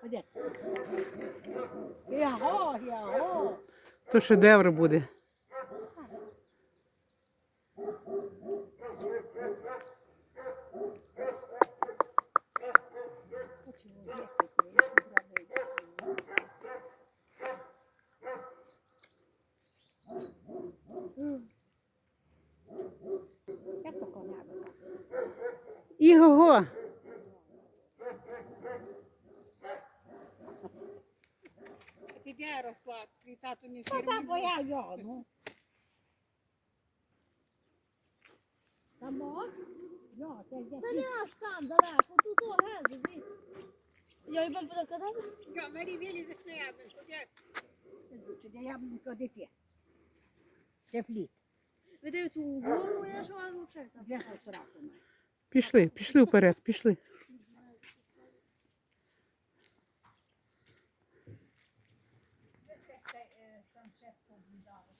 Ходи. Яго, яго. То шедевр буде. Як то коня бика? Іго-го! Ти де росла? Твій тато не Та та боя його, ну. Там, о? Йо, це йде Та не аж там далеко, тут о, ге, дивіться. Я їм буду казати? Я Марі вилізе на яблуньку. Де? Де яблунько, де п'є? Де плід? Ви дивіться, у голову я ж вам вчити. Де сестра має? Пішли, пішли вперед, пішли. Francesco Guidaro.